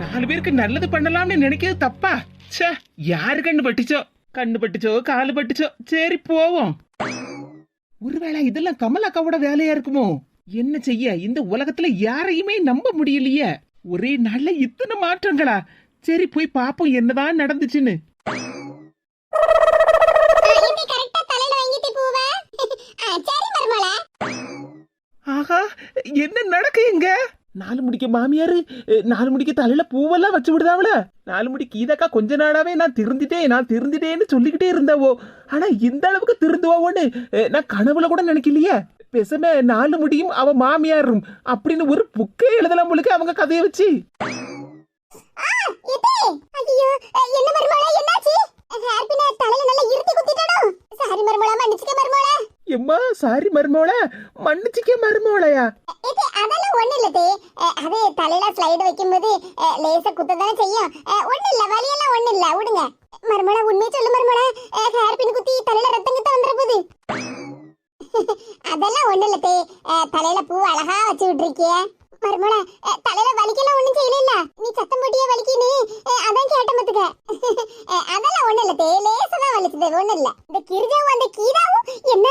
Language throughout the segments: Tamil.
நாலு பேருக்கு நல்லது பண்ணலாம்னு நினைக்கிறது தப்பா? ச்சே யாரு கண்ணு பட்டுச்சோ? கண்ணு பட்டுச்சோ காலு பட்டுச்சோ? சரி போவோம். ஒருவேளை இதெல்லாம் கமலாக்காவோட வேலையா இருக்குமோ? என்ன செய்ய இந்த உலகத்துல யாரையுமே நம்ப முடியலையே. ஒரே நாள்ல இத்தனை மாற்றங்களா? சரி போய் பாப்போம் என்னதான் நடந்துச்சுன்னு. ஆஹா என்ன நடக்குங்க நாலு முடிக்க மாமியாரு நாலு முடிக்க தலையில பூவெல்லாம் வச்சு விடுதாவல நாலு முடி கீதாக்கா கொஞ்ச நாளாவே நான் திருந்திட்டேன் நான் திருந்திட்டேன்னு சொல்லிக்கிட்டே இருந்தாவோ? ஆனா இந்த அளவுக்கு திருந்துவாவோன்னு நான் கனவுல கூட நினைக்கலையே. பெசம நாலு முடியும் அவ மாமியாரும் அப்படின்னு ஒரு புக்கே எழுதலாம் முழுக்க அவங்க கதையை வச்சு. எம்மா சாரி மருமோள மன்னிச்சிக்க மருமோளையா இது அதெல்லாம் தே. அது தலையில ஸ்லைடு வைக்கும்போது லேசா குத்ததானே செய்யும். ஒண்ணு இல்ல வலியெல்லாம் ஒண்ணு இல்ல. விடுங்க. மருமல உண்மையை சொல்லு மருமல ஹேர்பின் குத்தி தலையில ரத்தம் கிட்ட வந்துற போகுது அதெல்லாம் ஒண்ணு இல்ல தே. தலையில பூ அழகா வச்சு விட்டுருக்கிய. மருமல தலையில வலிக்கலாம் ஒண்ணும் செய்யல நீ சத்தம் போட்டியே வலிக்கின்னு அதான் கேட்ட மத்துக்க அதெல்லாம் ஒண்ணு இல்ல தே. லேசா தான் ஒண்ணு இல்ல. இந்த கிரிஜாவும் அந்த கீதாவும் என்ன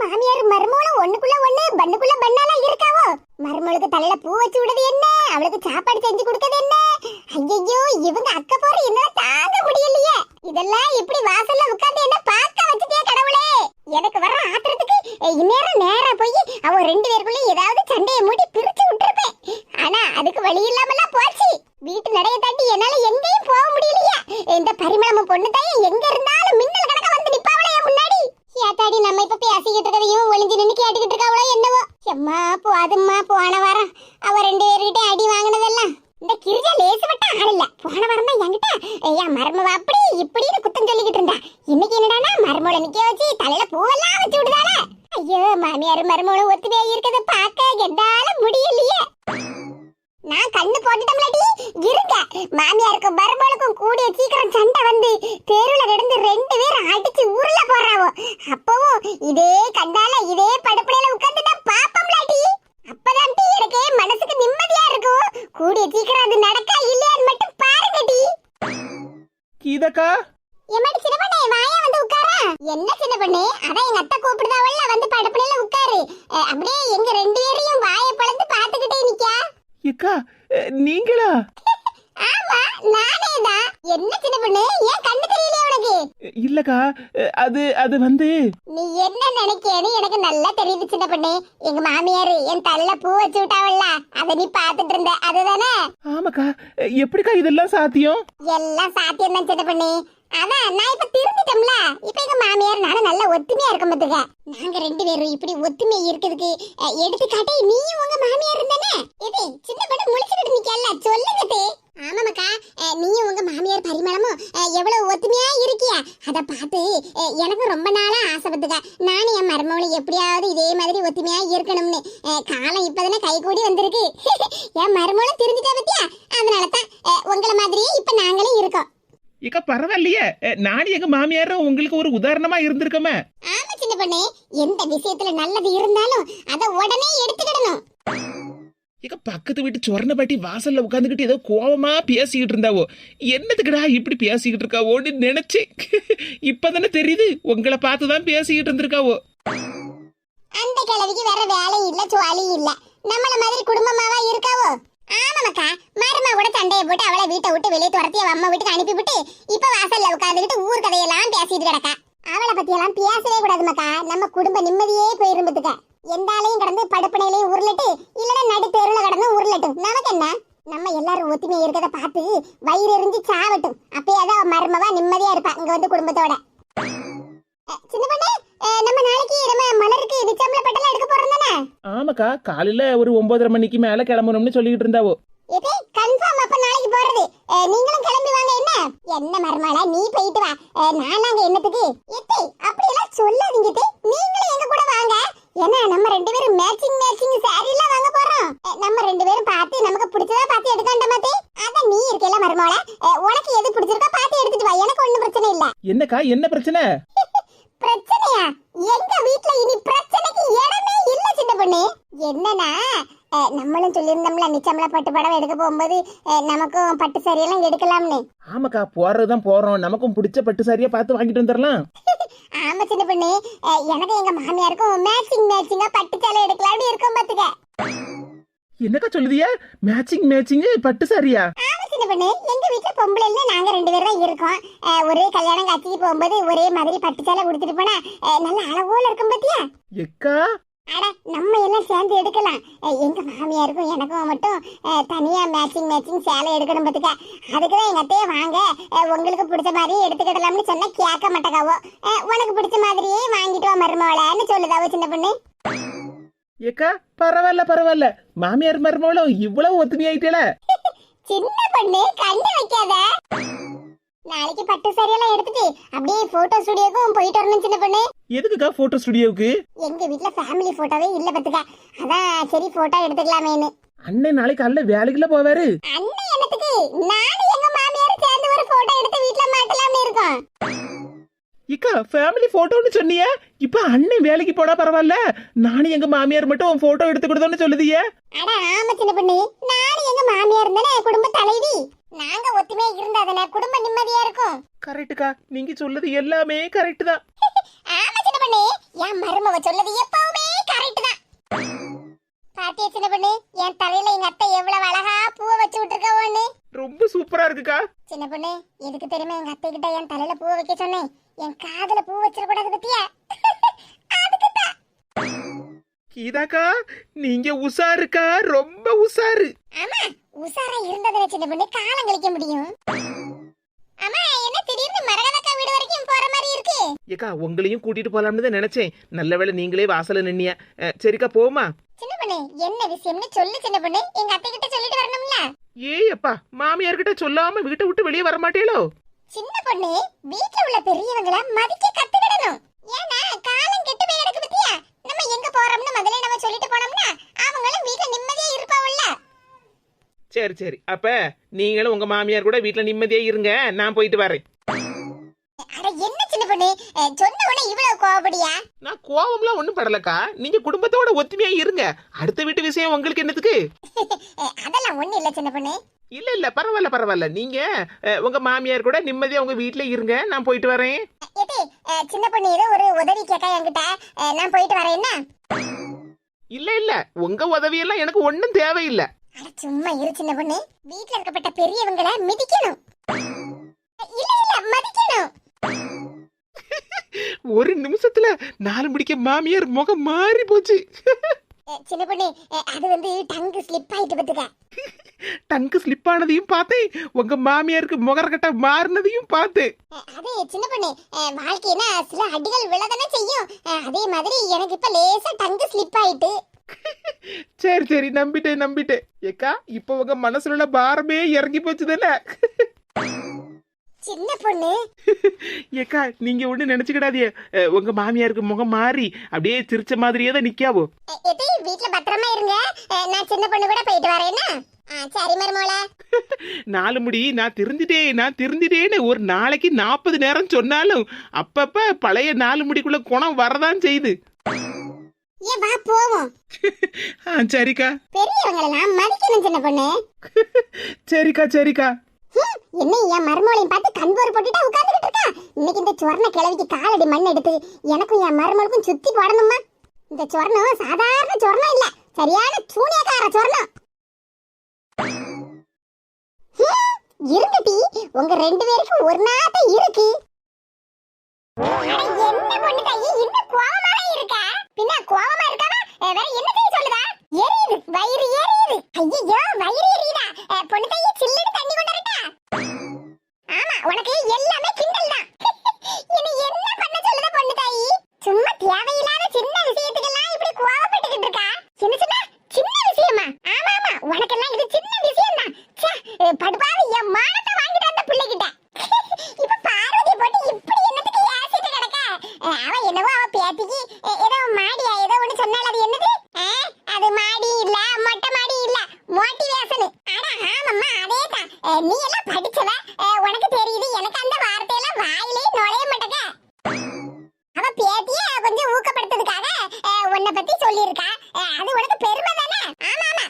மாமியார் மருமகளும் ஒண்ணுக்குள்ள ஒண்ணு பண்ணுக்குள்ள பண்ணாலாம் இருக்காவோ? மருமகளுக்கு தலையில பூ வச்சு விடுது என்ன? அவளுக்கு சாப்பாடு செஞ்சு கொடுக்கறது என்ன? ஐயோ இவங்க அக்க போற என்னால தாங்க முடியலையே. இதெல்லாம் இப்படி வாசல்ல உட்கார்ந்து என்ன பார்க்க வச்சுட்டே கடவுளே? எனக்கு வர ஆத்திரத்துக்கு இந்நேரம் நேரா போய் அவ ரெண்டு பேருக்குள்ள ஏதாவது சண்டையை மூடி பிரிச்சு விட்டுருப்பேன். ஆனா அதுக்கு வழி இல்லாமலாம் மாமியாருக்கும் கூடிய சீக்கிரம் சண்டை வந்து தெருவுல கிடந்து ரெண்டு பேரும் அடிச்சு உருள போறாவோ அப்பவும் இதே கண்டால இதே படுப்படையில உட்கார்ந்து நான் பாப்பம்லாடி அப்பதான் டீ எனக்கு மனசுக்கு நிம்மதியா இருக்கும் கூடிய சீக்கிரம் அது நடக்கா இல்லையான்னு மட்டும் பாருங்கடி கீதாக்கா எம்மாடி சின்ன பண்ணே வாயா வந்து உட்கார என்ன சின்ன பண்ணே அதான் எங்க அத்தை கூப்பிடுதாவல்ல வந்து படுப்படையில உட்காரு அஹ், அப்படியே எங்க ரெண்டு பேரையும் வாயை பழந்து பாத்துக்கிட்டே நிக்கா ஏக்கா அஹ், நீங்களா ஆமா நானே தான் என்ன சின்ன பண்ணு ஏன் கண்ணு தெரியலையா உனக்கு இல்லக்கா அஹ், அது அது வந்து நீ என்ன நினைக்கேன்னு எனக்கு நல்லா தெரியுது சின்ன பண்ணு எங்க மாமியார் என் தலையில பூ வச்சு விட்டாவல்ல. அத நீ பாத்துட்டு இருந்த. அதுதானே? ஆமாக்கா. எப்படிக்கா இதெல்லாம் சாத்தியம்? எல்லாம் சாத்தியம் தான் சின்ன பண்ணு அதான் நான் இப்ப திருந்திட்டோம்ல. இப்ப எங்க மாமியார் நானும் நல்ல ஒத்துமையா இருக்க மாட்டுக்க நாங்க ரெண்டு பேரும் இப்படி ஒத்துமை இருக்கிறதுக்கு எடுத்துக்காட்டே நீயும் உங்க மாமியார் இருந்தானே? இது சின்ன படம் முழிச்சுக்கிட்டு நிக்கல சொல்லுங்க தே. நீயும் உங்க மாமியார் பரிமளமும் எவ்வளவு ஒத்துமையா இருக்கியா? அத பார்த்து எனக்கு ரொம்ப நாளா ஆசைப்பட்டுக்க நானும் என் மருமகளும் எப்படியாவது இதே மாதிரி ஒத்துமையா இருக்கணும்னு. காலம் இப்பதானே கை கூடி வந்திருக்கு. என் மருமகளும் திருந்திட்டா பத்தியா? அதனால தான் உங்கள மாதிரியே இப்ப நாங்களும் இருக்கோம். ஏக்கா பரவாயில்லையே. நானும் எங்க மாமியாரும் உங்களுக்கு ஒரு உதாரணமா இருந்திருக்கோமே. ஆமா சின்ன பொண்ணு. எந்த விஷயத்துல நல்லது இருந்தாலும் அத உடனே எடுத்துக்கிடணும். ஏக்கா பக்கத்து வீட்டு சொர்ண பாட்டி வாசல்ல உட்காந்துக்கிட்டு ஏதோ கோவமா பேசிக்கிட்டு இருந்தாவோ. என்னதுக்குடா இப்படி பேசிக்கிட்டு இருக்காவோன்னு நினைச்சேன் இப்பதானே தெரியுது உங்களை பார்த்து தான் பேசிக்கிட்டு இருந்திருக்காவோ. அந்த கிழவிக்கு வேற வேலை இல்ல சுவாலி இல்ல. நம்மள மாதிரி குடும்பமாவா இருக்காவோ? ஆமாமக்கா மருமா கூட சண்டையை போட்டு அவளை வீட்டை விட்டு வெளியே துரத்தி அவ அம்மா வீட்டுக்கு அனுப்பிவிட்டு இப்ப வாசல்ல உட்காந்துக்கிட்டு ஊர் கதையெல்லாம் பேசிட்டு கிடக்கா. அவளை பத்தி எல்லாம் பேசவே கூடாது மக்கா நம்ம குடும்ப நிம்மதியே போயிருந்துட்டுக்க. எந்த ஆளையும் கடந்து படுப்பனையிலையும் உருளட்டு இல்லைன்னா நடு தெருவுல கடந்து உருளட்டும். நமக்கு என்ன? நம்ம எல்லாரும் ஒத்துமையா இருக்கிறத பார்த்து வயிறு எரிஞ்சு சாவட்டும். அப்பயாவது அவன் மருமவா நிம்மதியா இருப்பா இங்க வந்து குடும்பத்தோட. சின்ன பொண்ணு நம்ம நாளைக்கு நம்ம மலருக்கு நிச்சயம்ல பட்டெல்லாம் எடுக்க போறோம் தானே ஆமாக்கா காலையில ஒரு ஒன்பதரை மணிக்கு மேல கிளம்பணும்னு சொல்லிக்கிட்டு இருந்தாவோ. கன்ஃபார்ம் அப்ப நாளைக்கு போறது. நீங்களும் கிளம்பி வாங்க என்ன? என்ன மருமகளா நீ போயிட்டு வா. நானாங்க என்னத்துக்கு? எத்தே அப்படி எல்லாம் சொல்லாதீங்க நீங்களும் எங்க கூட வாங்க. ஏன்னா நம்ம ரெண்டு பேரும் மேட்சிங் மேட்சிங் சாரி எல்லாம் வாங்க போறோம். நம்ம ரெண்டு பேரும் பார்த்து நமக்கு பிடிச்சதா பார்த்து எடுக்காண்ட மாத்தே அதான் நீ இருக்கல உனக்கு எது பிடிச்சிருக்கோ பார்த்து எடுத்துட்டு வா. எனக்கு ஒண்ணும் பிரச்சனை இல்ல. என்னக்கா என்ன பிரச்சனை? பிரச்சனையா? எங்க வீட்ல இனி பிரச்சனைக்கு இடமே இல்ல சின்ன பொண்ணு. என்னன்னா நம்மளும் சொல்லியிருந்தோம்ல நிச்சயம்ல பட்டு படம் எடுக்க போகும்போது நமக்கும் பட்டு சரியெல்லாம் எடுக்கலாம்னு. ஆமாக்கா போறதுதான் போறோம். நமக்கும் பிடிச்ச பட்டு சாரியா பார்த்து வாங்கிட்டு வந்துடலாம். ஆமா சின்ன பொண்ணு. எனக்கு எங்க மாமியாருக்கும் மேட்சிங் மேட்சிங்கா பட்டு சேலை எடுக்கலாம்னு இருக்கோம் பாத்துக்க. என்னக்கா சொல்லுதியா? மேட்சிங் மேட்சிங் பட்டு சாரியா எங்க வீட்டுல பொம்பளைல நாங்க ரெண்டு பேரும் தான் இருக்கோம். ஒரே கல்யாணம் காட்சிக்கு போகும்போது ஒரே மாதிரி பட்டு சேலை கொடுத்துட்டு போனா நல்ல அளவோல இருக்கும் பாத்தியா? எக்கா? அட நம்ம எல்லாம் சேர்ந்து எடுக்கலாம். எங்க மாமியாருக்கும் எனக்கும் மட்டும் தனியா மேட்சிங் மேட்சிங் சேலை எடுக்கணும் பாத்துக்க. அதுக்கு தான் எங்க அத்தையே வாங்க. உங்களுக்கு பிடிச்ச மாதிரியே எடுத்துக்கிடலாம்னு சொன்னா கேட்க மாட்டேக்காவோ. உனக்கு பிடிச்ச மாதிரியே வாங்கிட்டு வா மருமவளன்னு சொல்லுதாவோ சின்ன பொண்ணு? ஏக்கா பரவாயில்ல பரவாயில்ல. மாமியார் மருமகளும் இவ்வளவு ஒத்துமையாயிட்டேல சின்ன பொண்ணு கண்ணு வைக்காத. நாளைக்கு பட்டு சரியெல்லாம் எடுத்துட்டு அப்படியே போட்டோ ஸ்டுடியோக்கும் போயிட்டு வரணும் சின்ன பொண்ணு. எதுக்குக்கா போட்டோ ஸ்டுடியோவுக்கு எங்க வீட்ல ஃபேமிலி போட்டோவே இல்ல பாத்துக்க. அதான் சரி போட்டோ எடுத்துக்கலாமேன்னு. அண்ணன் நாளைக்கு காலைல வேலைக்குள்ள போவாரு. அண்ணன் என்னத்துக்கு? நானும் எங்க மாமியாரும் சேர்ந்து ஒரு போட்டோ எடுத்து வீட்ல மாட்டலாம்னு இருக்கோம். இக்கா ஃபேமிலி போட்டோன்னு சொன்னிய? இப்ப அண்ணன் வேலைக்கு போனா பரவாயில்ல. நானும் எங்க மாமியார் மட்டும் போட்டோ எடுத்து கொடுத்தோன்னு சொல்லுதியே. அட ஆமா சின்ன பொண்ணு. நானும் எங்க மாமியார் தானே குடும்ப தலைவி. நாங்க ஒத்துமையா இருந்தா தானே குடும்ப நிம்மதியா இருக்கும். கரெக்டுக்கா நீங்க சொல்லுது எல்லாமே கரெக்ட் தான். ஆமா சின்ன பொண்ணு. என் மருமவ சொல்லது எப்பவுமே கரெக்ட் தான். பாத்தியா சின்ன பொண்ணு? என் தலையில எங்க அத்தை எவ்வளவு அழகா பூவை வச்சு விட்டுருக்கவோன்னு ரொம்ப சூப்பரா இருக்குக்கா. சின்ன பொண்ணு எதுக்கு தெரியுமா எங்க அத்தை கிட்ட என் தலையில பூ வைக்க சொன்னேன்? என் காதுல பூ வச்சிடக்கூடாது பத்தியா? கீதாக்கா நீங்க உஷாருக்கா? ரொம்ப உஷாரு. ஆமா உசாரா இருந்ததுல சின்ன பொண்ணு காலம் கழிக்க முடியும். ஆமா என்ன திடீர்னு மரகதக்கா வீடு வரைக்கும் போற மாதிரி இருக்கு? ஏக்கா உங்களையும் கூட்டிட்டு போலாம்னு தான் நினைச்சேன். நல்ல வேளை நீங்களே வாசல்ல நின்னிய. சரிக்கா போமா. சின்ன பொண்ணு என்ன விஷயம்னு சொல்லு சின்ன பொண்ணு. எங்க அத்தை கிட்ட சொல்லிட்டு வரணும்ல. ஏய் அப்பா மாமியார்கிட்ட சொல்லாம வீட்டை விட்டு வெளியே வர மாட்டேளோ? சின்ன பொண்ணு வீட்ல உள்ள பெரியவங்கள மதிக்க கத்துக்கிடணும். ஏன்னா காலம் கெட்டு போய் கிடக்கு பத்தியா? நம்ம எங்க போறோம்னு முதல்ல நம்ம சொல்லிட்டு போனோம்னா அவங்களும் வீட்ல நிம்மதியா இருப்பாவல்ல சரி சரி. அப்ப நீங்களும் உங்க மாமியார் கூட வீட்டுல நிம்மதியா இருங்க. நான் போயிட்டு வரேன். அட என்ன சின்ன பொண்ணு? சொன்ன உடனே இவ்வளவு கோவப்படியா? நான் கோவம்லாம் ஒண்ணும் படலக்கா. நீங்க குடும்பத்தோட ஒத்துமையா இருங்க. அடுத்த வீட்டு விஷயம் உங்களுக்கு என்னத்துக்கு? அஹ், அதெல்லாம் ஒண்ணு இல்ல சின்ன பொண்ணு. இல்ல இல்ல பரவாயில்ல பரவாயில்ல. நீங்க உங்க மாமியார் கூட நிம்மதியா உங்க வீட்டுல இருங்க. நான் போயிட்டு வரேன். சின்ன பொண்ணு ஏதோ ஒரு உதவி கேட்க என்கிட்ட. நான் போயிட்டு வரேன் இல்ல இல்ல. உங்க உதவியெல்லாம் எனக்கு ஒண்ணும் தேவையில்லை. சும்மா இரு சின்ன பொண்ணு. வீட்ல இருக்கப்பட்ட பெரியவங்கள மிதிக்கணும். இல்ல இல்ல மதிக்கணும். ஒரு நிமிஷத்துல நாலு முடிக்க மாமியார் முகம் மாறி போச்சு. சின்ன பொண்ணு அது வந்து டங்கு ஸ்லிப் ஆயிட்டு பத்துக்க டங்கு ஸ்லிப் ஆனதையும் பார்த்தேன். உங்க மாமியாருக்கு முகரக்கட்ட மாறினதையும் பார்த்தேன். அஹ், அது சின்ன பொண்ணு வாழ்க்கைனா சில அடிகள் விழதானே செய்யும். அதே மாதிரி எனக்கு இப்ப லேசா டங்கு ஸ்லிப் ஆயிட்டு. சரி சரி நம்பிட்டேன் நம்பிட்டேன். ஏக்கா இப்ப உங்க மனசுல உள்ள பாரமே இறங்கி போச்சுதானே? சின்ன பொண்ணு. ஏக்கா நீங்க ஒண்ணு நினைச்சுக்கிடாதீங்க. அஹ், உங்க மாமியாருக்கு முகம் மாறி அப்படியே சிரிச்ச மாதிரியே தான் நிக்காவோ? எது வீட்ல பத்திரமா இருங்க. நான் சின்ன பொண்ணு கூட போயிட்டு வரேன் என்ன? அஹ், சரி மருமோள. நாலு முடி நான் திருந்திட்டேன் நான் திருந்திட்டேன்னு ஒரு நாளைக்கு நாற்பது நேரம் சொன்னாலும் அப்பப்ப பழைய நாலு முடிக்குள்ள குணம் வரதான் செய்யுது. ஏன் வா போவோம். ஆ சரிக்கா. பெரியவங்களெல்லாம் மதிக்கணும் சின்ன பொண்ணு. சரிக்கா சரிக்கா. என்ன என் மருமகளையும் பார்த்து கண்போர் போட்டுட்டு உட்கார்ந்துகிட்டு இருக்கா? இன்னைக்கு இந்த சொர்ண கிழவிக்கு காலடி மண் எடுத்து எனக்கும் என் மருமகளுக்கும் சுத்தி போடணுமா? இந்த சொர்ணம் சாதாரண சொர்ணம் இல்ல. சரியான சூனியக்கார சொர்ணம். இருந்துட்டி உங்க ரெண்டு பேருக்கும் ஒரு நாட்டம் இருக்கு. என்ன பொண்ணு கையே? இன்னும் கோவமாக இருக்கா? பின்ன கோவமா இருக்காம வேற என்ன செய்ய சொல்லுதா? எரியுது வயிறு எரியுது. ஐயோ வயிறு எரியுதா? பொண்ணு தாயி சில்லுன்னு தண்ணி கொண்டு வரட்டா? ஆமா உனக்கு எல்லாமே கிண்டல் தான். இனி என்ன பண்ண சொல்லுத பொண்ணு தாயி? சும்மா தேவையில்லாத சின்ன விஷயத்துக்கெல்லாம் இப்படி கோவப்பட்டுக்கிட்டு இருக்கா? சின்ன சின்ன சின்ன விஷயமா? ஆமா ஆமா உனக்கெல்லாம் இது சின்ன விஷயம் தான் படுபாவி என் மானத்தை வாங்கிட்டு வந்த பிள்ளைகிட்ட இப்ப பார்வதி போட்டு இப்படி என்னத்துக்கு ஏசிட்டு கிடக்க அஹ் அவ என்னவோ அவ பேத்திக்கு அஹ் ஏதோ மாடியா ஏதோ ஒண்ணு சொன்னால அது என்னது அஹ் அது மாடி இல்ல மொட்டை மாடி இல்ல மோட்டிவேஷன் அட ஆமாம்மா அதேதான் அஹ் நீ எல்லாம் படிச்சவ அஹ் உனக்கு தெரியுது எனக்கு அந்த வார்த்தையெல்லாம் வாயிலே நுழைய மாட்டேங்க அவ பேத்திய கொஞ்சம் ஊக்கப்படுத்துறதுக்காக அஹ், உன்னை பத்தி சொல்லியிருக்கா அஹ், அது உனக்கு பெருமை தானே ஆமா ஆமா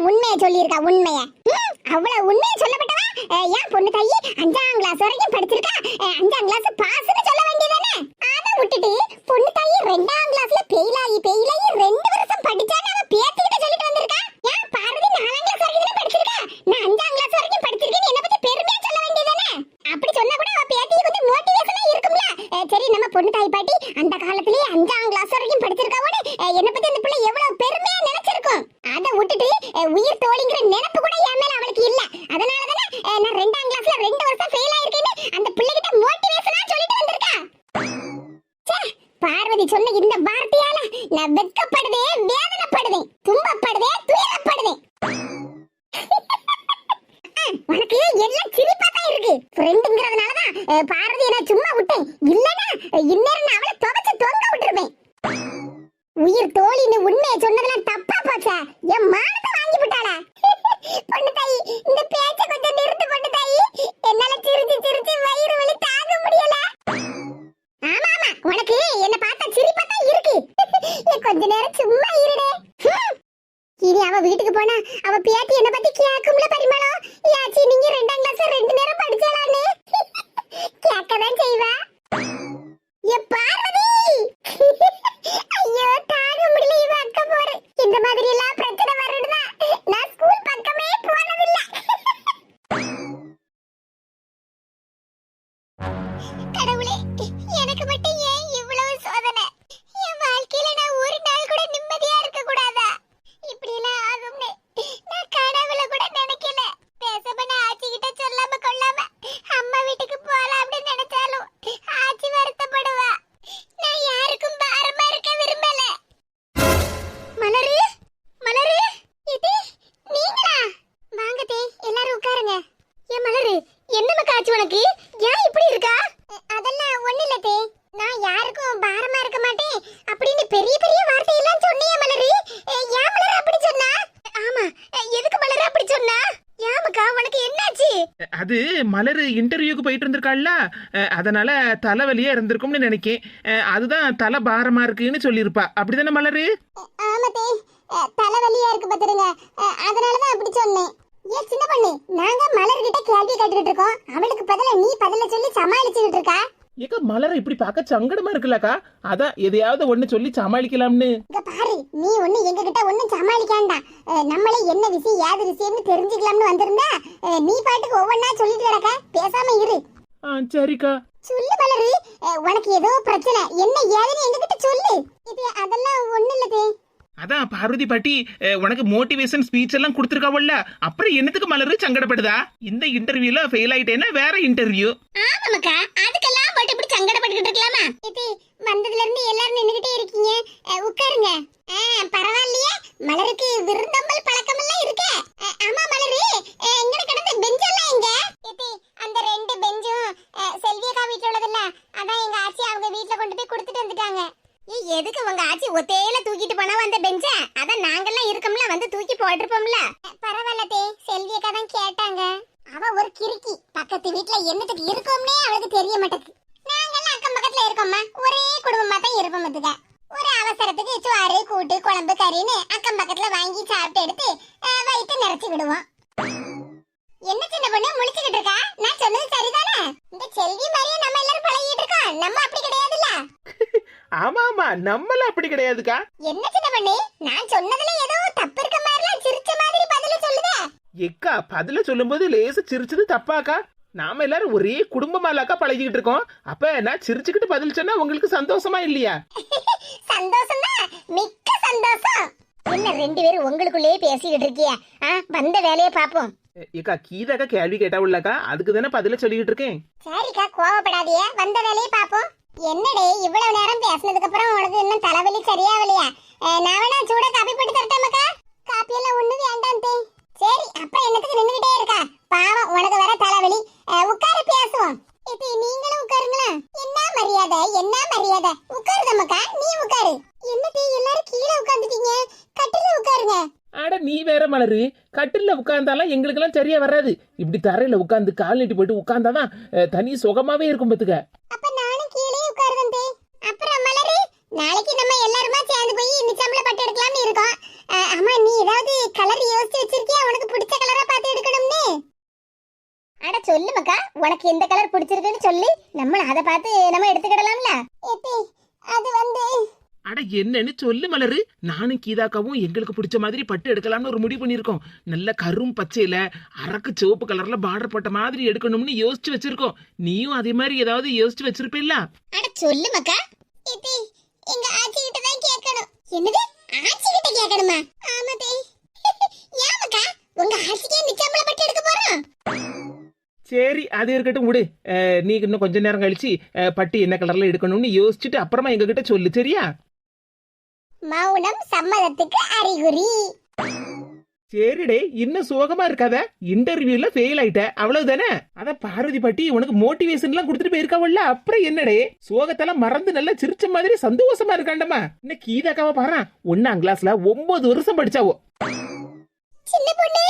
உண்மையை சொல்லியிருக்கா உண்மைய ம், அவ்வளவு உண்மையை சொல்லப்பட்டவா அஹ், ஏன் பொண்ணு தாயி அஞ்சாம் கிளாஸ் வரைக்கும் படிச்சிருக்கா அஹ், அஞ்சாம் கிளாஸ் பாஸ்னு சொல்ல வேண்டியதானே அதை விட்டுட்டு பொண்ணு தாயி ரெண்டாம் கிளாஸ்ல ஃபெயில் ஆகி ஃபெயில் ஆகி ரெண்டு வருஷம் படிச்சான்னு அவ பேத்திக்கிட்ட சொல்லிட்டு வந்திருக்கா ஏன் பார்வதி நாலாம் கிளாஸ் வரைக்கும் தானே படிச்சிருக்கா நான் அஞ்சாம் கிளாஸ் வரைக்கும் படிச்சிருக்கேன்னு என்ன பத்தி பெருமையா சொல்ல வேண்டியதானே அப்படி சொன்னா கூட அவ பேத்திக்கு கொஞ்சம் மோட்டிவேஷனா இருக்கும்ல அஹ், சரி நம்ம பொண்ணு தாய் பாட்டி அந்த காலத்திலேயே அஞ்சாம் கிளாஸ் வரைக்கும் படிச்சிருக்காவோட என்ன பத்தி அந்த பிள்ளை எவ்வளவு பெருமையா நினைச்சிருக்கும் அதை விட்டுட்டு அஹ், உயிர் தோழிங்கிற நினைப்பு கூட என் மேல அவளுக்கு இல்ல அதனால தானே அஹ், நான் ரெண்டாம் கிளாஸ்ல ரெண்டு வருஷம் ஃபெயில் ஆயிருக்கேன்னு அந்த பிள்ளைகிட்ட மோட்டிவேஷனா சொல்லிட்டு வந்திருக்கா ச்சே, பார்வதி சொன்ன இந்த வார்த்தையால நான் வெட்கப்படுதே வேதனைப்படுதேன் துன்பப்படுதே துயரப்படுதேன் உனக்கு எல்லாம் சிரிப்பா தான் இருக்கு ஃப்ரெண்டுங்கிறதுனால தான் அஹ், பார்வதியை நான் சும்மா விட்டேன் இல்லனா இந்நேரம் நான் அவளை துவைச்சு தொங்க விட்டுருப்பேன் உயிர் தோழின்னு உண்மையை சொன்னதெல்லாம் தப்பா போச்சா என் மானத்தை வாங்கி விட்டாளா பொண்ணு தாயி இந்த பேச்ச கொஞ்சம் நிறுத்து பொண்ணு தாயி என்னால சிரிச்சு சிரிச்சு வயிறு வலி தாங்க முடியல ஆமா ஆமா உனக்கு என்ன பார்த்தா சிரிப்பா தான் இருக்கு ஏ, கொஞ்ச நேரம் சும்மா இருடே ஹம். இனி அவ வீட்டுக்கு போனா அவ பேத்தி என்ன பத்தி கேக்கும்ல பரிமளம்? யாச்சி நீங்க ரெண்டாம் கிளாஸ் ரெண்டு நேரம் படிச்சாலான்னு கேட்கதான் செய்வா. ஏ பார்வதி! ஐயோ தாங்க முடியல இவ அக்க போற. இந்த மாதிரி எல்லாம் மலர் இன்டர்வியூக்கு போயிட்டு இருந்திருக்காள்ல? அதனால தலைவலியா இருந்திருக்கும்னு நினைக்கேன். அதுதான் தலை பாரமா இருக்குன்னு சொல்லியிருப்பா. அப்படிதானே மலரு? ஆமா தே. தலைவலியா இருக்கு பாத்துருங்க அதனாலதான் அப்படி சொன்னேன். ஏ சின்ன பொண்ணு நாங்க மலர் கிட்ட கேள்வி கேட்டுக்கிட்டு இருக்கோம். அவளுக்கு பதிலா நீ பதில சொல்லி சமாளிச்சுக்கிட்டு இருக்கா? ஏக்கா மலர் இப்படி பார்க்க சங்கடமா இருக்குல்லக்கா. அதான் எதையாவது ஒண்ணு சொல்லி சமாளிக்கலாம்னு. நீ ஒண்ணு எங்க கிட்ட ஒண்ணும் சமாளிக்காண்டா. நம்மளே என்ன விஷயம் ஏது விஷயம்னு தெரிஞ்சுக்கலாம்னு வந்திருந்தா நீ பாட்டுக்கு ஒவ்வொன்னா சொல்லிட்டு கிடக்க. பேசாம இரு. சரிக்கா. சொல்லு மலரு. உனக்கு ஏதோ பிரச்சனை. என்ன ஏதுன்னு எங்ககிட்ட சொல்லு. இது அதெல்லாம் ஒண்ணு இல்லதே அதான் பார்வதி பாட்டி உனக்கு மோட்டிவேஷன் ஸ்பீச் எல்லாம் கொடுத்துருக்காவல்ல. அப்புறம் என்னத்துக்கு மலரு? சங்கடப்படுதா? இந்த இன்டர்வியூல ஃபெயில் ஆயிட்டேன்னா வேற இன்டர்வியூ ஆமாக்கா அதுக்கெல்லாம் போட்டு இப்படி சங்கடப்பட்டுக்கிட்டு இருக்கலாமா? இது வந்ததுல இருந்து எல்லாரும் நின்னுகிட்டே இருக்கீங்க. உட்காருங்க. பரவாயில்லையே மலருக்கு விருந்தம்பல் பழக்கம் எல்லாம் இருக்கே. அஹ், ஆமா மலரு. அஹ், கிடந்த பெஞ்ச் எல்லாம் எங்க இது அந்த ரெண்டு பெஞ்சும் செல்வியக்கா வீட்டுல உள்ளதுல அதான் எங்க ஆச்சி அவங்க வீட்டுல கொண்டு போய் கொடுத்துட்டு வந்துட்டாங்க. எதுக்கு உங்க ஆச்சி ஒத்தையில தூக்கிட்டு போனா அந்த பெஞ்ச அதான் நாங்கெல்லாம் இருக்கோம்ல வந்து தூக்கி போட்டிருப்போம்ல பரவாயில்லதே செல்வியக்கா தான் கேட்டாங்க. அவ ஒரு கிறுக்கி. பக்கத்து வீட்ல என்னத்துக்கு இருக்கோம்னே அவளுக்கு தெரிய மாட்டேங்குது. நாங்கெல்லாம் அக்கம் பக்கத்துல இருக்கோம்மா. ஒரே குடும்பமா தான் இருப்போம் அதுக்கு ஒரு அவசரத்துக்கு சோறு கூட்டு குழம்பு கறின்னு அக்கம் பக்கத்துல வாங்கி சாப்பிட்டு எடுத்து வயிற்று நிறைச்சி விடுவோம். என்ன சின்ன பொண்ணு முழிச்சுக்கிட்டு இருக்கா? நான் சொன்னது சரிதானே? இந்த செல்வி மாதிரியே நம்ம எல்லாரும் பழகிட்டு இருக்கோம். நம்ம அப்படி கிடையாதுல்ல? ஆமா ஆமா நம்மள அப்படி கிடையாதுக்கா என்ன சின்ன பண்ணி நான் சொன்னதுல ஏதோ தப்பு இருக்க மாதிரிலாம் சிரிச்ச மாதிரி பதில சொல்லுதே எக்கா பதில சொல்லும்போது லேசு சிரிச்சது தப்பாக்கா. நாம எல்லாரும் ஒரே குடும்பமாலாக்கா பழகிக்கிட்டு இருக்கோம். அப்ப நான் சிரிச்சுக்கிட்டு பதில் சொன்னா உங்களுக்கு சந்தோஷமா இல்லையா? சந்தோஷம் மிக்க சந்தோஷம். என்ன ரெண்டு பேரும் உங்களுக்குள்ளேயே பேசிக்கிட்டு இருக்கியா? வந்த வேலையை பாப்போம் ஏக்கா கீதாக்கா கேள்வி கேட்டா உள்ளக்கா அதுக்கு தானே பதில சொல்லிக்கிட்டு இருக்கேன். சரிக்கா கோவப்படாதீங்க. வந்த வேலையை பாப்போம் என்னடே இவ்வளவு நேரம் பேசினதுக்கு அப்புறம் உனக்கு இன்னும் தலைவலி சரியாவலையா நான் வேணா சூட காப்பி போட்டு தரட்டாமக்கா காப்பி எல்லாம் ஒண்ணு வேண்டாம் சரி அப்புறம் என்னத்துக்கு நின்னுகிட்டே இருக்கா? பாவம் உனக்கு வர தலைவலி. உட்காரு பேசுவோம். இது நீங்களும் உட்காருங்களா என்ன மரியாதை என்ன மரியாதை? உட்காருதம்மக்கா நீ உட்காரு. என்னடி எல்லாரும் கீழே உட்கார்ந்துட்டீங்க? கட்டில உட்காருங்க. அட நீ வேற மலரு. கட்டில்ல உட்கார்ந்தாலாம் எங்களுக்கெல்லாம் சரியா வராது. இப்படி தரையில உட்கார்ந்து கால் நீட்டி போயிட்டு உட்கார்ந்தாதான் தனி சுகமாவே இருக்கும் பத்துக்க. அப்ப நானும் கீழே உட்காருதேன் தே அப்புறம் மலரு நாளைக்கு நம்ம எல்லாருமா சேர்ந்து போய் நிச்சயம்ல பட்டு எடுக்கலாம்னு இருக்கோம் அஹ், ஆமா நீ ஏதாவது கலர் யோசிச்சு வச்சிருக்கியா உனக்கு பிடிச்ச கலரா பார்த்து எடுக்கணும்னு அட சொல்லு மக்கா உனக்கு எந்த கலர் பிடிச்சிருக்குன்னு சொல்லி நம்ம அதை பார்த்து நம்ம எடுத்துக்கிடலாம்ல? அது வந்து அட என்னன்னு சொல்லு மலரு. நானும் கீதாக்காவும் எங்களுக்கு பிடிச்ச மாதிரி பட்டு எடுக்கலாம்னு ஒரு முடிவு பண்ணியிருக்கோம். நல்ல கரும் பச்சையில அரக்கு சிவப்பு கலர்ல பார்டர் போட்ட மாதிரி எடுக்கணும்னு யோசிச்சு வச்சிருக்கோம். நீயும் அதே மாதிரி ஏதாவது யோசிச்சு வச்சிருப்பில்ல அட சொல்லு மக்கா. இது எங்க ஆச்சி கிட்ட தான் கேட்கணும். என்னது? ஆச்சி கிட்ட கேட்கணுமா? ஆமா தே ஏன் மக்கா உங்க ஆச்சிக்கே நிச்சயம்ல பட்டு எடுக்க போறோம்? சரி அது இருக்கட்டும் விடு. நீ இன்னும் கொஞ்ச நேரம் கழிச்சு பட்டு என்ன கலர்ல எடுக்கணும்னு யோசிச்சுட்டு அப்புறமா எங்க கிட்ட சொல்லு சரியா? மௌனம் சம்மதத்துக்கு அறிகுறி. சரிடே இன்னும் சோகமா இருக்காத. இன்டர்வியூல ஃபெயில் ஆயிட்ட. அவ்வளவுதானே? அத பார்வதி பாட்டி உனக்கு மோட்டிவேஷன் எல்லாம் கொடுத்துட்டு போயிருக்காவல்ல அப்புறம் என்னடே? சோகத்தெல்லாம் மறந்து நல்லா சிரிச்ச மாதிரி சந்தோஷமா இருக்காண்டமா இன்னும் கீதாக்காவ பாரு ஒன்னாம் கிளாஸ்ல ஒன்பது வருஷம் படிச்சாவோ. சின்ன பொண்ணு!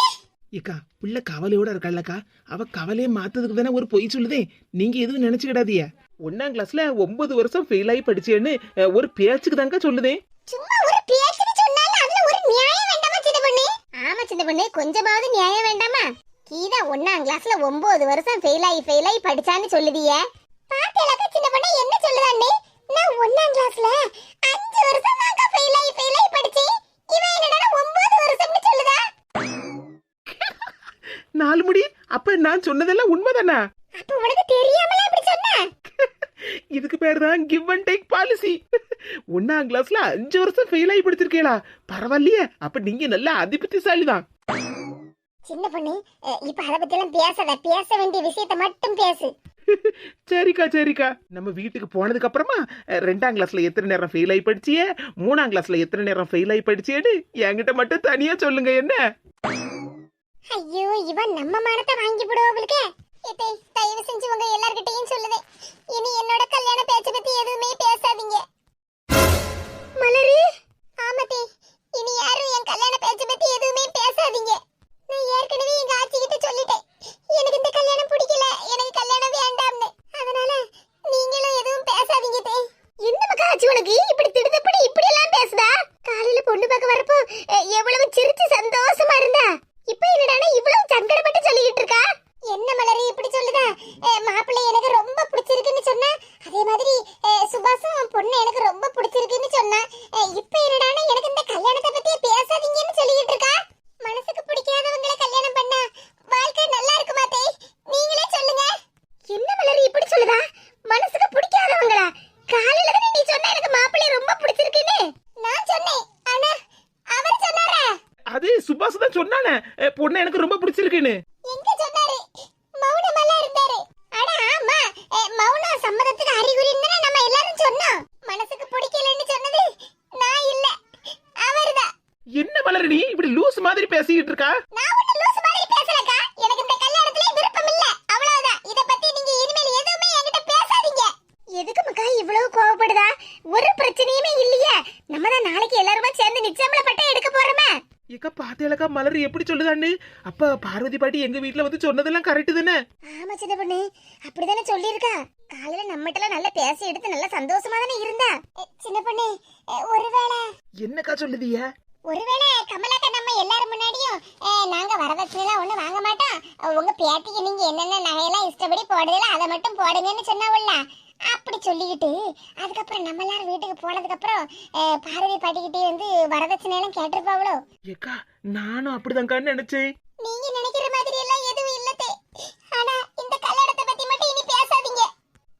ஏக்கா புள்ள கவலையோட இருக்காளக்கா. அவ கவலையை மாத்ததுக்கு தானே ஒரு பொய் சொல்லுதே. நீங்க எதுவும் நினைச்சுக்கிடாதீங்க. ஒன்னாம் கிளாஸ்ல ஒன்பது வருஷம் ஃபெயில் ஆகி படிச்சேன்னு ஒரு பேச்சுக்கு தாங்க சொல்லுதே. சும்மா ஒரு பேச்சுக்கு சொன்னாலும் அதுல ஒரு நியாயம் வேண்டாமா சின்ன பொண்ணு ஆமா சின்ன பொண்ணு கொஞ்சமாவது நியாயம் வேண்டாமா? கீதா ஒன்னாம் கிளாஸ்ல ஒன்பது வருஷம் ஃபெயில் ஆகி ஃபெயில் ஆகி படிச்சான்னு சொல்லுதியே. பாத்தேலக்கா சின்ன பொண்ணு என்ன சொல்லுதான்னு? நான் ஒன்னாம் கிளாஸ்ல அஞ்சு வருஷம் நாலு முடி? அப்ப நான் சொன்னதெல்லாம் உண்மைதானா? அப்ப உனக்கு தெரியாமலே அப்படி சொன்ன? இதுக்கு பேர் தான் கிவ் அண்ட் டேக் பாலிசி ஒன்னாம் கிளாஸ்ல அஞ்சு வருஷம் ஃபெயில் ஆகி படிச்சிருக்கீங்களா பரவாயில்லையே. அப்ப நீங்க நல்ல அதிபுத்திசாலி தான் சின்ன பொண்ணு இப்ப அத பத்தி எல்லாம் பேசாத. பேச வேண்டிய விஷயத்த மட்டும் பேசு. சரிக்கா சரிக்கா. நம்ம வீட்டுக்கு போனதுக்கு அப்புறமா ரெண்டாம் கிளாஸ்ல எத்தனை நேரம் ஃபெயில் ஆகி படிச்சியே? மூணாம் கிளாஸ்ல எத்தனை நேரம் ஃபெயில் ஆகி படிச்சியேன்னு என்கிட்ட மட்டும் தனியா சொல்லுங்க என்ன? ஐயோ இவன் நம்ம மானத்தை வாங்கி விடுவோம் இதை தயவு செஞ்சு உங்க எல்லார்கிட்டயும் சொல்லுது இனி என்னோட கல்யாண பேச்ச பத்தி எதுவுமே பேசாதீங்க மலரு ஆமத்தே இனி யாரும் என் கல்யாண பேச்ச பத்தி எதுவுமே பேசாதீங்க நான் ஏற்கனவே எங்க ஆச்சி கிட்ட சொல்லிட்டேன் எனக்கு இந்த கல்யாணம் பிடிக்கல எனக்கு கல்யாணம் வேண்டாம்னு அதனால நீங்களும் எதுவும் பேசாதீங்க தே என்ன மக்கா ஆச்சு உனக்கு இப்படி திடுதப்படி இப்படி எல்லாம் பேசுதா காலையில பொண்ணு பார்க்க வரப்போ அஹ், எவ்வளவு சிரிச்சு சந்தோஷமா இருந்தா இப்ப என்னடானா இவ்வளவு சங்கடப்பட்டு சொல்லிக்கிட்டு இருக்கா என்ன மலரி இப்படி சொல்லுதா மாப்பிள்ளை எனக்கு ரொம்ப பிடிச்சிருக்குன்னு சொன்னா அதே மாதிரி அஹ், சுபாஷும் பொண்ணு எனக்கு ரொம்ப பிடிச்சிருக்குன்னு சொன்னா அஹ், இப்ப என்னடானா எனக்கு இந்த கல்யாணத்தை பத்தி பேசாதீங்கன்னு சொல்லிக்கிட்டு இருக்கா மனசுக்கு பிடிக்காதவங்கள கல்யாணம் பண்ணா வாழ்க்கை நல்லா இருக்குமா தே நீங்களே சொல்லுங்க என்ன மலரி மனசுக்கு பிடிக்காதவங்களா? காலையில தானே நீ சொன்ன எனக்கு மாப்பிள்ளை ரொம்ப பிடிச்சிருக்குன்னு? நான் சொன்னேன். ஆனா அவர் சொன்னாரா? அது சுபாஷ் தான் சொன்னானே. பொண்ணு எனக்கு ரொம்ப பிடிச்சிருக்குன்னு எங்க சொன்னாரு மௌனமெல்லாம் இருந்தாரு அட ஆமா அஹ், மௌனம் சம்மதத்துக்கு அறிகுறின்னு தானே நம்ம எல்லாரும் சொன்னோம் மனசுக்கு பிடிக்கலன்னு சொன்னது நான் இல்ல அவர்தான் என்ன மலர் நீ இப்படி லூஸ் மாதிரி பேசிக்கிட்டு இருக்கா நான் ஒண்ணு லூசு மாதிரி பேசலக்கா எனக்கு இந்த கல்யாணத்துல விருப்பம் இல்ல அவ்வளவுதான் இத பத்தி நீங்க இனிமேல் எதுவுமே என்கிட்ட பேசாதீங்க எதுக்கு மக்கா இவ்வளவு கோவப்படுதா ஒரு பிரச்சனையுமே இல்லையே நம்ம தான் நாளைக்கு எல்லாருமா சேர்ந்து நிச்சயம்ல பட்டம் எடுக்க போறோமே ஏக்கா பாத்தேலக்கா மலர் எப்படி சொல்லுதான்னு? அப்ப பார்வதி பாட்டி எங்க வீட்ல வந்து சொன்னதெல்லாம் கரெக்ட் தானே? ஆமா சின்ன பொண்ணு. அப்படிதானே சொல்லியிருக்கா. காலையில நம்மகிட்ட நல்லா பேசி எடுத்து நல்லா சந்தோஷமா தானே இருந்தா சின்ன பொண்ணு ஒருவேளை என்னக்கா சொல்லுதிய ஒருவேளை கமலாக்கா நம்ம எல்லாரும் முன்னாடியும் நாங்க வரதட்சணைலாம் ஒண்ணும் வாங்க மாட்டோம். உங்க பேத்திக்கு நீங்க என்னென்ன நகையெல்லாம் இஷ்டப்படி போடுறதுல அதை மட்டும் போடுங்கன்னு சொன்னாவுல்ல. அப்படி சொல்லிக்கிட்டு அதுக்கப்புறம் நம்ம எல்லாரும் வீட்டுக்கு போனதுக்கு அப்புறம் பார்வதி பாட்டிக்கிட்டே வந்து வரதட்சணை எல்லாம் கேட்டிருப்பாவளோ? ஏக்கா நானும் அப்படிதான்க்கா நினைச்சேன். நீங்க நினைக்கிற மாதிரி எல்லாம் எதுவும் இல்லத்தே ஆனா இந்த கல்யாணத்தை பத்தி மட்டும் இனி பேசாதீங்க.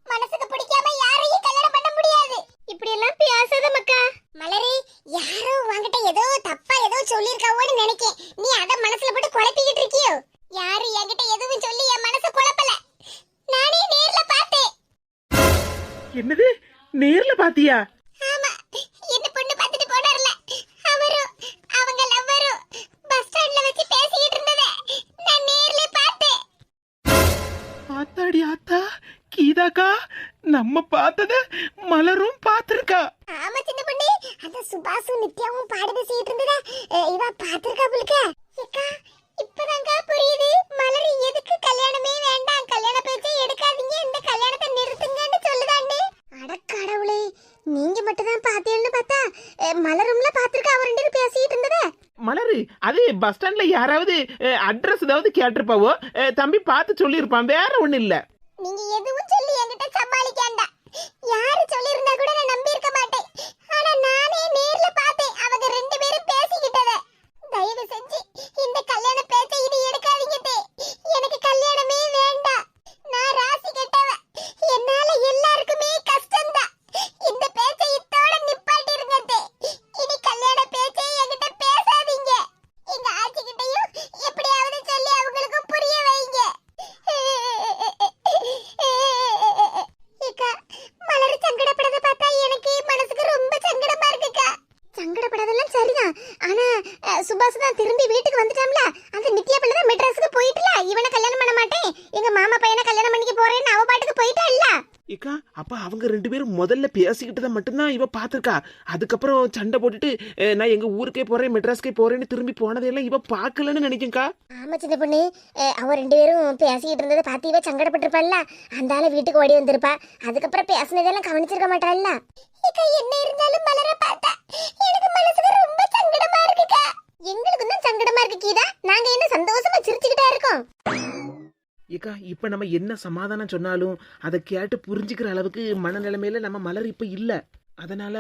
மனசுக்கு பிடிக்காம யாரையும் கல்யாணம் பண்ண முடியாது. இப்படி எல்லாம் பேசாத மக்கா. மலரி யாரோ உன்கிட்ட ஏதோ தப்பா ஏதோ சொல்லிருக்காவோன்னு நினைக்கேன். நீ அத மனசுல போட்டு குழப்பிக்கிட்டு இருக்கியோ? யாரு என்கிட்ட எதுவும் சொல்லி என் மனச குழப்பல நானே நேர்ல பார்த்தேன் என்னது நேர்ல பாத்தியா ஆமா என்ன பொண்ணு பார்த்துட்டு போனார்ல அவரும் அவங்க லவ்வரும் பஸ் ஸ்டாண்ட்ல வச்சு பேசிக்கிட்டு இருந்தத நான் நேர்ல பார்த்தேன். ஆத்தாடி ஆத்தா கீதாக்கா நம்ம பார்த்தத மலரும் பார்த்திருக்கா. ஆமா சின்ன பொண்ணு. அந்த சுபாசும் நித்யாவும் பாடி பேசிட்டு இருந்தத அஹ், இவ பாத்திருக்கா புல்க ஏக்கா இப்பதான்க்கா புரியுது மலர் எதுக்கு கல்யாணமே வேண்டாம் கல்யாண பேச்சே எடுக்காதீங்க இந்த கல்யாணத்தை நிறுத்துங்கன்னு சொல்லுதாண்டு அட கடவுளே நீங்க மட்டும் தான் அது பஸ் ஸ்டாண்ட்ல யாராவது அட்ரஸ் ஏதாவது கேட்டிருப்பாவோ தம்பி பார்த்து சொல்லியிருப்பான். வேற ஒண்ணு இல்ல. நீங்க எதுவும் சொல்லி என்கிட்ட சமாளிக்காண்டா. யாரு சொல்லியிருந்தா கூட நான் நம்பி இருக்க மாட்டேன் ஆனா நானே நேர்ல பார்த்தேன் அவங்க ரெண்டு பேரும் பேசிக்கிட்டத தயவு செஞ்சு இந்த கல்யாண பேச்சை இனி எடுக்காதீங்க தே எனக்கு கல்யாணமே வேண்டாம் நான் ராசி கெட்டவ என்னால எல்லாருக்குமே கஷ்டம்தான் இந்த பேச்சை இத்தோட நிப்பாட்டிருங்க தே இனி கல்யாண பேச்சை என்கிட்ட பேசாதீங்க எங்க ஆச்சிக்கிட்டையும் எப்படியாவது சொல்லி அவங்களுக்கு புரிய வைங்க ஏக்கா, மலர் சங்கடப்படுறத பார்த்தா எனக்கு மனசுக்கு ரொம்ப சங்கடமா இருக்குக்கா சங்கடப்படாதெல்லாம் சரிதான் ஆனா அஹ், சுபாஷ் தான் திரும்பி வீட்டுக்கு வந்துட்டாம்ல அந்த நித்யா பிள்ளை தான் மெட்ராஸுக்கு போயிட்டுல இவனை கல்யாணம் பண்ண மாட்டேன் எங்க மாமா பையனை கல்யாணம் பண்ணிக்க போறேன்னு அவ பாட்டுக்கு போயிட்டா இல்ல ஏக்கா அப்ப அவங்க ரெண்டு பேரும் முதல்ல பேசிக்கிட்டதை மட்டும்தான் இவ பார்த்துருக்கா. அதுக்கப்புறம் சண்டை போட்டுட்டு நான் எங்க ஊருக்கே போறேன் மெட்ராஸ்க்கே போறேன்னு திரும்பி போனதையெல்லாம் இவ பார்க்கலன்னு நினைக்கும்க்கா. ஆமா சின்ன பொண்ணு. அவன் ரெண்டு பேரும் பேசிக்கிட்டு இருந்ததை பார்த்து இவ சங்கடப்பட்டிருப்பாள்ல. அந்த ஆளு வீட்டுக்கு ஓடி வந்திருப்பா. அதுக்கப்புறம் பேசினதெல்லாம் கவனிச்சிருக்க மாட்டாள்ல. என்ன இருந்தாலும் மலர பார்த்தா எனக்கு மனசுக்கு ரொம்ப சங்கடமா இருக்குக்கா. எங்களுக்கு தான் சங்கடமா இருக்கு கீதா. நாங்க என்ன சந்தோஷமா சிரிச்சுக்கிட்டே இருக்கோம். ஏக்கா இப்ப நம்ம என்ன சமாதானம் சொன்னாலும் அதை கேட்டு புரிஞ்சுக்கிற அளவுக்கு மனநிலைமையில நம்ம மலர் இப்ப இல்ல. அதனால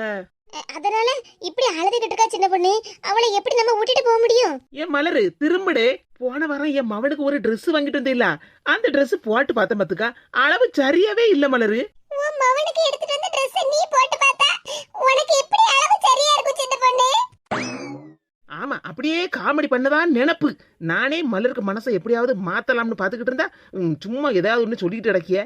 அதனால இப்படி அழுதுகிட்டு இருக்கா சின்ன பொண்ணு? அவளை எப்படி நம்ம விட்டுட்டு போக முடியும்? என் மலரு திரும்படே. போன வாரம் என் மவனுக்கு ஒரு Dress வாங்கிட்டு வந்தேல்ல அந்த Dress போட்டு பார்த்தேன் பாத்துக்கா அளவு சரியாவே இல்ல மலரு. உன் மவனுக்கு எடுத்துட்டு வந்த Dress நீ போட்டு பார்த்தா உனக்கு எப்படி அளவு சரியா இருக்கும் சின்ன பொண்ணு? ஆமா அப்படியே காமெடி பண்ணதான் நினப்பு. நானே மலருக்கு மனசை எப்படியாவது மாத்தலாம்னு பாத்துக்கிட்டு இருந்தா சும்மா ஏதாவது ஒண்ணு சொல்லிட்டு கிடக்கிய.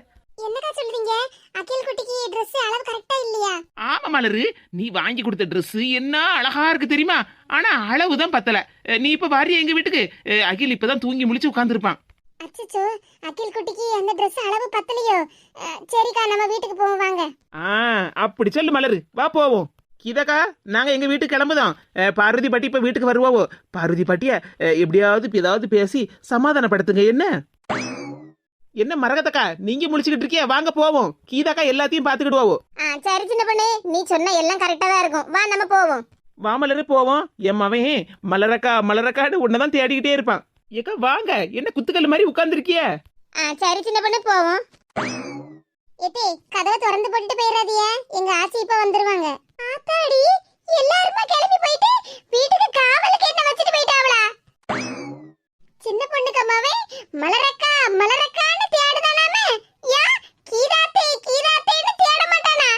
என்னக்கா சொல்றீங்க? அகில் குட்டிக்கு Dress அளவு கரெக்டா இல்லையா? ஆமா மலரு. நீ வாங்கி கொடுத்த Dress என்ன அழகா இருக்கு தெரியுமா? ஆனா அளவு தான் பத்தல நீ இப்ப வாரியா எங்க வீட்டுக்கு? அகில் இப்பதான் தூங்கி முழிச்சு உட்கார்ந்துருப்பான். அச்சச்சோ அகில் குட்டிக்கு அந்த Dress அளவு பத்தலையோ. சரிக்கா நம்ம வீட்டுக்கு போவோம் வாங்க. ஆ அப்படி சொல்லு மலரு. வா போவோம். கீதக்கா நாங்க எங்க வீட்டுக்கு கிளம்புதோம். அஹ், பார்வதி பாட்டி இப்ப வீட்டுக்கு வருவாவோ? பார்வதி பாட்டிய எப்படியாவது ஏதாவது பேசி சமாதானப்படுத்துங்க என்ன? என்ன மரகத்தக்கா நீங்க முழிச்சுக்கிட்டு இருக்கியா? வாங்க போவோம். கீதாக்கா எல்லாத்தையும் பாத்துக்கிடுவாவோ ஆ சரி சின்ன பொண்ணு நீ சொன்ன எல்லாம் கரெக்டா தான் இருக்கும். வா நம்ம போவோம். வா மலரு போவோம். என் மவன் மலரக்கா மலரக்கான்னு உன்னதான் தேடிக்கிட்டே இருப்பான். ஏக்கா வாங்க. என்ன குத்துக்கல் மாதிரி உட்கார்ந்துருக்கிய? சரி சின்ன பொண்ணு போவோம். எட்டி கதவை திறந்து போட்டுட்டு போயிடாதீங்க எங்க ஆச்சி இப்ப வந்துருவாங்க. ஆத்தாடி எல்லாருமே கிளம்பி போயிட்டு வீட்டுக்கு காவலுக்கு என்ன வச்சுட்டு போயிட்டாவளா? சின்ன பொண்ணுக்கு அம்மாவே மலரக்கா மலரக்கான்னு தேடுதானாமே. யா கீதாத்தே கீதாத்தேன்னு தேட மாட்டானா?